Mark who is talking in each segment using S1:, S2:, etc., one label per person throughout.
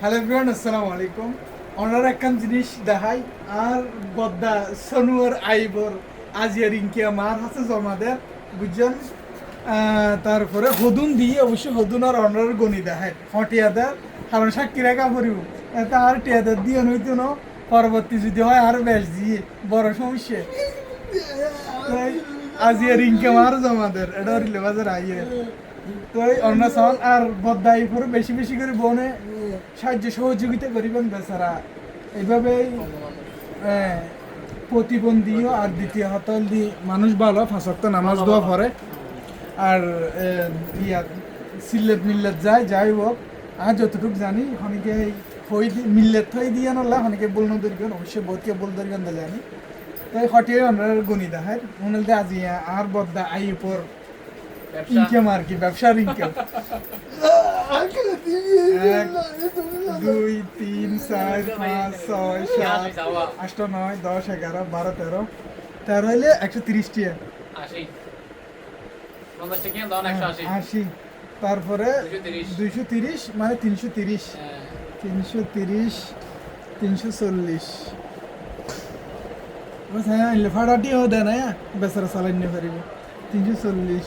S1: Hello everyone আসসালামু আলাইকুম ওনার একখান জিনিস দেখাই, আর বদ্দা সনুয়ার আইবর আজিয়া রিঙ্কি আমার হাতে জমা বুঝছেন? তারপরে হদুন দিয়ে অবশ্যই হদুন আর অনার গণি দেখায় ফটিয়া দেয় কারণ সাক্ষীরা এটা আর টিয়াদের দিয়ে নইতো না, পরবর্তী যদি হয় আর বেশ দিয়ে, বড় সমস্যা। আজিয়া রিঙ্কি আমার জমা দেয় এটা বাজার আইয়ে। তো এই অন্য সাল আর বদ্দাই পরে বেশি বেশি করে বনে সাহায্য সহযোগিতা করিবেন বেচারা। এইভাবেই প্রতিবন্ধীও আর দ্বিতীয় হতল দি মানুষ ভালো ফাঁসক্ত নামাজ দোয়া পড়ে। আর ইয়া সিল্লেত মিল্লেত যায়, যাই হোক আর যতটুকু জানি, অনেকে হই মিল্লেত হই দিয়ে নলা অনেকে বলন দরিবেন অবশ্যই বহুতকে বল দরিবেন দা জানি। তাই হটিয়ে অন্যের গণি দেখায়। মনে আজি আর বদ্দা আই উপর ইনকাম আর কি ব্যবসার ইনকাম এক দুই তিন চার পাঁচ ছয় সাত আষ্ট নয় দশ এগারো বারো তেরো। তেরো হইলে একশো তিরিশ টিয়া
S2: আশি। একশো আশি।
S1: তারপরে দুইশো তিরিশ। মানে তিনশো তিরিশ।
S2: হ্যাঁ,
S1: তিনশো তিরিশ তিনশো চল্লিশ। হ্যাঁ লেফাড়াটিও দেয় না বেচারা চালাই নিয়ে পারিব তিনশো চল্লিশ।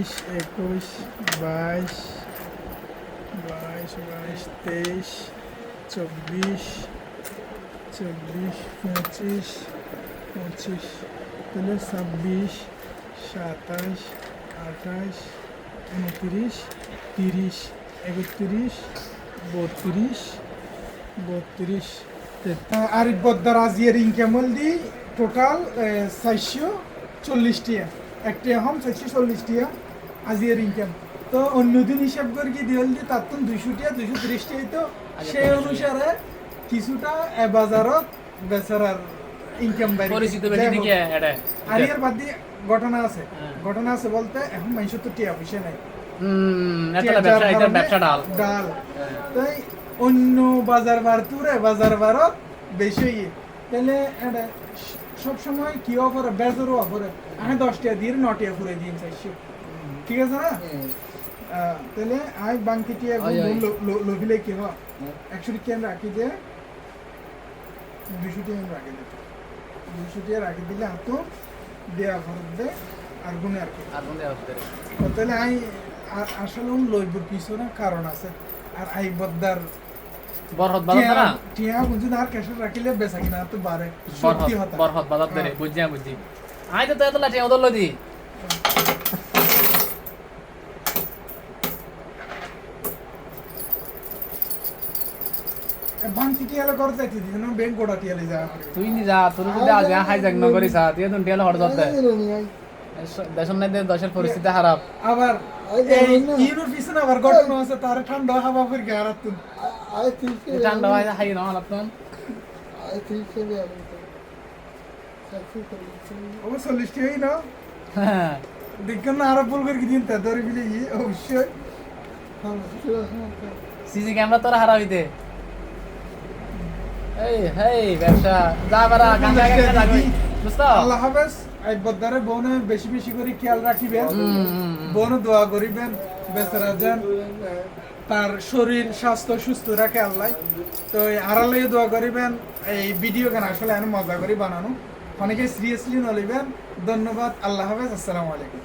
S1: বিশ একুশ বাইশ বাইশ বাইশ তেইশ চব্বিশ চব্বিশ পঁচিশ পঁচিশ তাহলে ছাব্বিশ সাতাশ আঠাশ উনত্রিশ তিরিশ একত্রিশ বত্রিশ বত্রিশ আর বদ্দার আজিয়ার ইনকামল টোটাল চারশো চল্লিশ টিয়া। একটা হম, চারশো চল্লিশ টিয়া। আজিয়ার ইনকাম তো অন্যদিন হিসাব করে কি দিল দি তার তো দুইশো টিয়া দুইশো ত্রিশ টিয়াই তো। সেই অনুসারে কিছুটা বাজারত বেচারার ইনকাম
S2: এটা
S1: আর এর বাদ দিয়ে ঘটনা আছে।
S2: হ্যাঁ।
S1: ঘটনা আছে বলতে এখন মানুষ তো টিয়া পয়সা নাই।
S2: ডাল।
S1: ডাল। তাই অন্য বাজার বার তুরে বাজার বারত বেশি তাহলে এটা সব সময় কি অফারে বেজারও অফারে। আমি দশটা দিয়ে ন টাকা ফুরে দিন চাইছি ঠিক আছে না? তাহলে আই বাংকি টিয়া
S2: আয়, আয়।
S1: লোভিলে কি হয়? একশো টাকা রাখি যে টাকা রাখি দে। দুশো টাকা রাখি দিলে এত দেয়া খরচ দে আর গুনে আর কি।
S2: আর
S1: তাহলে আই আসলে লইবর পিছনে কারণ আছে। আর আই বদ্দার
S2: বরহত বাজার না?
S1: টিয়া বুঝি আর ক্যাশে রাখিলে বেচা কিনা তো বাড়ে সত্যি হতা।
S2: বরহত বাজার
S1: হ্যাঁ।
S2: আমি আই তো এত লাঠি ওদল লদি
S1: বাংতি টিয়ালে করে যাইতে দিদি না ব্যাংক গোটা টিয়ালে যা
S2: তুই নি যা তোর যদি আজ হাই জাগ নগরি সা তুই তো টিয়ালে হড় দতে দেশন নাই। দে পরিস্থিতি খারাপ
S1: আবার এই ইউরোর পিছনে আবার ঘটনা আছে তার ঠান্ডা হাওয়া ফির গারাত তুন
S2: এই ঠান্ডা হয় হাই না হালাত তুন
S1: ও চল্লিশ টিয়াই না?
S2: হ্যাঁ
S1: দেখেন না আরও বল করে দিন তা ধরে বিলে ই অবশ্যই
S2: সিসি ক্যামেরা তোরা হারাবিতে এই হেই ব্যবসা। যা বারা গাঞ্জা গাঞ্জা যাবি বুঝছ?
S1: আল্লাহ হাফেজ এই বদ্দারে বনে বেশি বেশি করে খেয়াল রাখিবেন।
S2: হুম, হুম, হুম।
S1: বন দোয়া করিবেন বেচারা যেন তার শরীর স্বাস্থ্য সুস্থ রাখে আল্লাহ। তো আড়ালে দোয়া করিবেন এই ভিডিও কেন আসলে আমি মজা করে বানানো। অনেকে সিরিয়াসলি নলিবেন ধন্যবাদ আল্লাহ হাফেজ আসসালামু আলাইকুম।